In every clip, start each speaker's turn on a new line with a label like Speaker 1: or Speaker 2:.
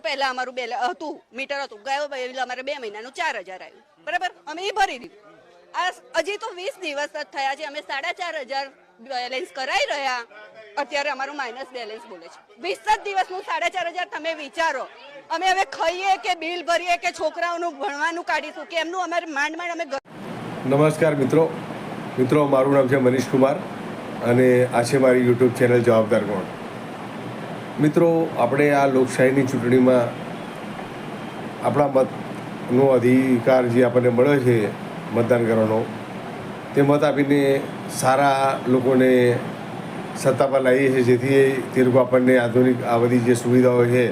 Speaker 1: તો પહેલા અમારું બે હતું, મીટર હતું. ગયો એટલે અમારે બે મહિનાનું ચાર હજાર આવ્યું. બરાબર? અમે એ ભરી દીધું. આ હજી તો વીસ દિવસ જ થયા છે. અમે સાડા ચાર હજાર બેલેન્સ કરાઈ રહ્યા. અત્યારે અમારું માઇનસ બેલેન્સ બોલે છે. વીસ જ દિવસનું સાડા ચાર હજાર તમે વિચારો. અમે હવે ખાઈએ કે બિલ ભરીએ કે છોકરાઓનું ભણવાનું કાઢીશું કે એમનું અમારે માંડ માંડ અમે
Speaker 2: નમસ્કાર મિત્રો. મિત્રો, મારું નામ છે મનીષ કુમાર અને આ છે મારી યુટ્યુબ ચેનલ જવાબદાર કોણ? મિત્રો, આપણે આ લોકશાહીની ચૂંટણીમાં આપણા મતનો અધિકાર જે આપણને મળ્યો છે મતદાન કરવાનો, તે મત આપીને સારા લોકોને સત્તા પર લાવીએ છીએ, જેથી તે લોકો આપણને આધુનિક, આ બધી જે સુવિધાઓ છે,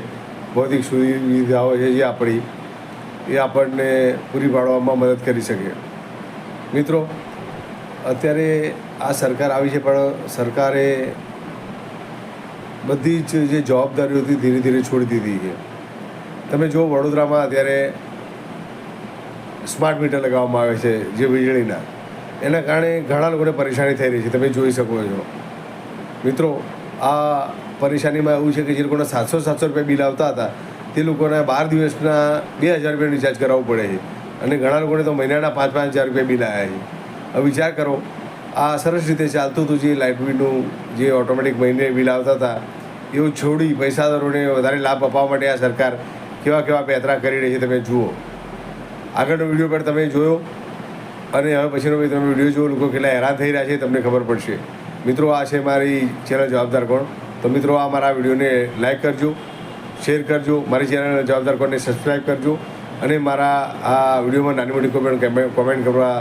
Speaker 2: ભૌતિક સુવિધાઓ છે જે આપણી, એ આપણને પૂરી પાડવામાં મદદ કરી શકે. મિત્રો, અત્યારે આ સરકાર આવી છે, પણ સરકારે બધી જ જે જવાબદારીઓ હતી ધીરે ધીરે છોડી દીધી છે. તમે જો વડોદરામાં અત્યારે સ્માર્ટ મીટર લગાવવામાં આવે છે, જે વીજળીના, એના કારણે ઘણા લોકોને પરેશાની થઈ રહી છે. તમે જોઈ શકો છો. મિત્રો, આ પરેશાનીમાં એવું છે કે જે લોકોના સાતસો સાતસો રૂપિયા બિલ આવતા હતા, તે લોકોને બાર દિવસના બે હજાર રૂપિયા રિચાર્જ કરાવવું પડે છે. અને ઘણા લોકોને તો મહિનાના પાંચ પાંચ હજાર રૂપિયા બિલ આવ્યા છે. હવે વિચાર કરો આ સરસ રીતે ચાલતું હતું જે લાઇટ બિલનું જે ઓટોમેટિક મહિને બિલ આવતા હતા, એવું છોડી પૈસાદારોને વધારે લાભ અપાવવા માટે આ સરકાર કેવા કેવા પેતરા કરી રહી છે તમે જુઓ. આગળનો વીડિયો પણ તમે જોયો અને હવે પછીનો તમે વીડિયો જુઓ, લોકો કેટલા હેરાન થઈ રહ્યા છે તમને ખબર પડશે. મિત્રો, આ છે મારી ચેનલ જવાબદાર કોણ? તો મિત્રો, આ મારા વિડીયોને લાઇક કરજો શેર કરજો, મારી ચેનલ જવાબદાર કોણને સબસ્ક્રાઈબ કરજો અને મારા આ વિડીયોમાં નાની મોટી કોમેન્ટ કોમેન્ટ કરવા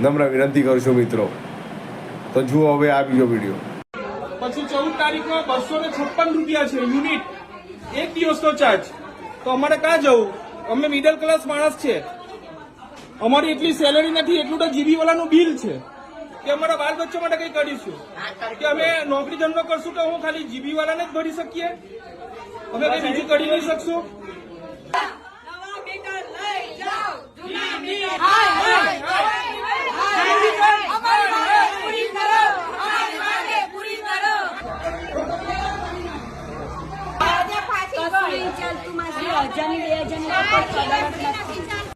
Speaker 2: નમ્ર વિનંતી કરું છું મિત્રો. તો જુઓ હવે આ બીજો વીડિયો.
Speaker 3: પછી ચૌદ તારીખમાં બસો ને છપ્પન રૂપિયા છે, યુનિટ. એક દિવસનો ચાર્જ તો અમારે ક્યાં જવું? અમે મિડલ ક્લાસ માણસ છે. અમારી એટલી સેલરી નથી, એટલું તો જીબી વાળાનું બિલ છે. કે અમારા બાળ બચ્ચા માટે કઈ કરીશું? કે અમે નોકરી ધંધો કરશું તો હું ખાલી જીબી વાળાને જ ભરી શકીએ? અમે કઈ બીજું કરી નહીં શકશું?
Speaker 4: ચાલતું માસી હજારની બે હજારની ઉપર